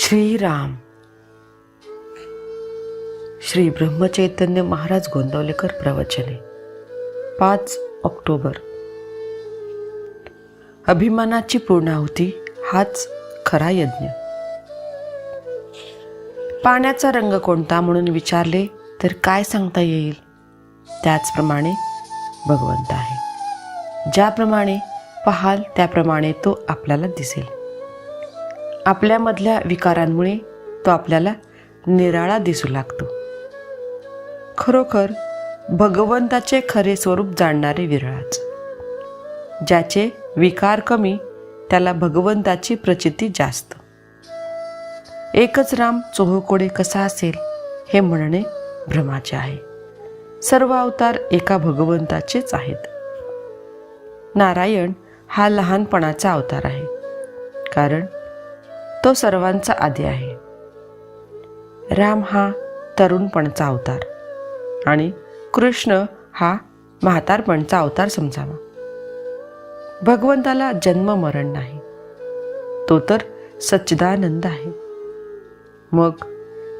श्रीराम. श्री ब्रह्मचैतन्य महाराज गोंदवलेकर प्रवचने. पाच ऑक्टोबर. अभिमानाची पूर्णाहुती हाच खरा यज्ञ. पाण्याचा रंग कोणता म्हणून विचारले तर काय सांगता येईल? त्याचप्रमाणे भगवंत आहे. ज्याप्रमाणे पाहाल त्याप्रमाणे तो आपल्याला दिसेल. आपल्यामधल्या विकारांमुळे तो आपल्याला निराळा दिसू लागतो. खरोखर भगवंताचे खरे स्वरूप जाणणारे विरळाच. ज्याचे विकार कमी त्याला भगवंताची प्रचिती जास्त. एकच राम चोहकोडे कसा असेल हे म्हणणे भ्रमाचे आहे. सर्व अवतार एका भगवंताचेच आहेत. नारायण हा लहानपणाचा अवतार आहे. कारण तो सर्वांचा आधी आहे. राम हा तरुणपणाचा अवतार आणि कृष्ण हा म्हातारपणचा अवतार समजावा. भगवंताला जन्म मरण नाही. तो तर सच्चिदानंद आहे. मग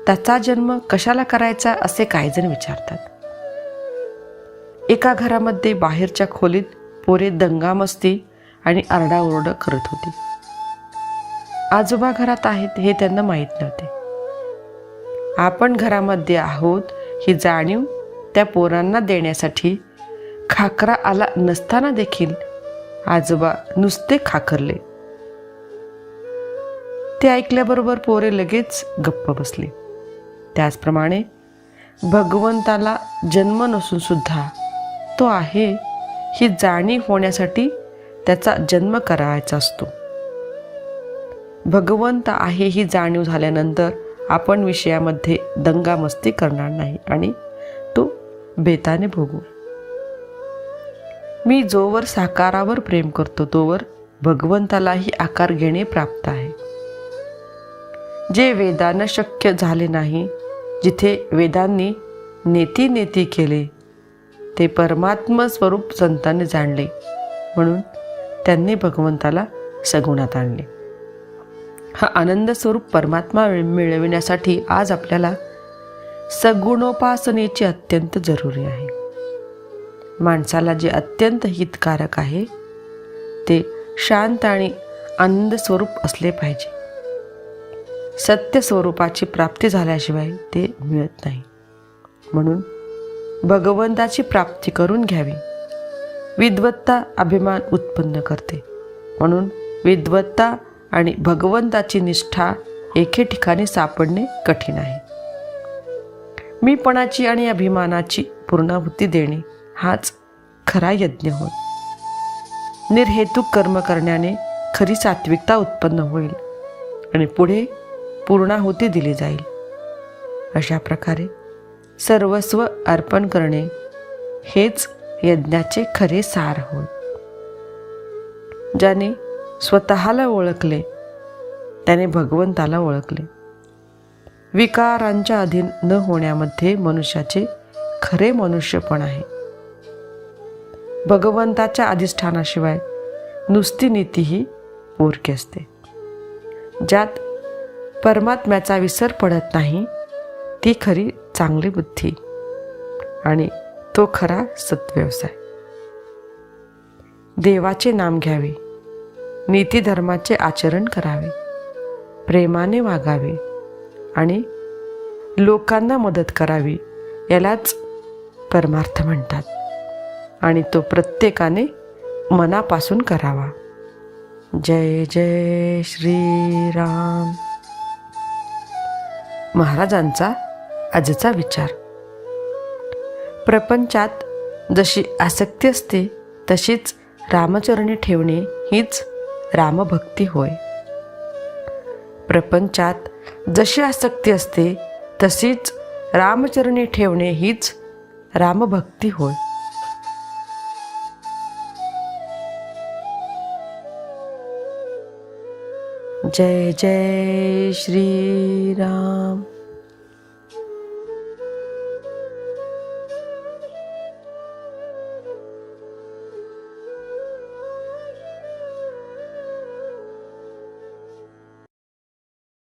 त्याचा जन्म कशाला करायचा असे काही जण विचारतात. एका घरामध्ये बाहेरच्या खोलीत पोरे दंगामस्ती आणि आरडाओरडा करत होती. आजोबा घरात आहेत हे त्यांना माहीत नव्हते. आपण घरामध्ये आहोत ही जाणीव त्या पोरांना देण्यासाठी खाकरा आला नसताना देखील आजोबा नुसते खाकरले. ते ऐकल्याबरोबर पोरे लगेच गप्प बसले. त्याचप्रमाणे भगवंताला जन्म नसून सुद्धा तो आहे ही जाणीव होण्यासाठी त्याचा जन्म करायचा असतो. भगवंत आहे ही जाणीव झाल्यानंतर आपण विषयामध्ये दंगामस्ती करणार नाही आणि तो बेताने भोगू. मी जोवर साकारावर प्रेम करतो तोवर भगवंतालाही आकार घेणे प्राप्त आहे. जे वेदानं शक्य झाले नाही जिथे वेदांनी नेती नेती केले ते परमात्म स्वरूप संतांनी जाणले म्हणून त्यांनी भगवंताला सगुणात आणले. हा आनंद स्वरूप परमात्मा मिळविण्यासाठी आज आपल्याला सगुणोपासनेची अत्यंत जरुरी आहे. माणसाला जे अत्यंत हितकारक आहे ते शांत आणि आनंद स्वरूप असले पाहिजे. सत्य स्वरूपाची प्राप्ती झाल्याशिवाय ते मिळत नाही. म्हणून भगवंताची प्राप्ती करून घ्यावी. विद्वत्ता अभिमान उत्पन्न करते. म्हणून विद्वत्ता आणि भगवंताची निष्ठा एके ठिकाणी सापडणे कठीण आहे. मीपणाची आणि अभिमानाची पूर्णाहुती देणे हाच खरा यज्ञ होय. निर्हेतुक कर्म करण्याने खरी सात्विकता उत्पन्न होईल आणि पुढे पूर्णाहुती दिली जाईल. अशा प्रकारे सर्वस्व अर्पण करणे हेच यज्ञाचे खरे सार होय. ज्याने स्वतःला ओळखले. त्याने भगवंताला ओळखले. विकारांच्या अधीन न होण्यामध्ये मनुष्याचे खरे मनुष्यपण आहे. भगवंताच्या अधिष्ठानाशिवाय नुसती नीती ही पोरकी असते. ज्यात परमात्म्याचा विसर पडत नाही ती खरी चांगली बुद्धी आणि तो खरा सत्व्यवसाय देवाचे नाम घ्यावे. नीतीधर्माचे आचरण करावे प्रेमाने वागावे आणि लोकांना मदत करावी यालाच परमार्थ म्हणतात आणि तो प्रत्येकाने मनापासून करावा. जय जय श्रीराम. महाराजांचा आजचा विचार. प्रपंचात जशी आसक्ती असते तशीच रामचरणी ठेवणे हीच रामभक्ती होय. प्रपंचात जशी आसक्ती असते तशीच रामचरणी ठेवणे हीच रामभक्ती होय. जय जय श्रीराम.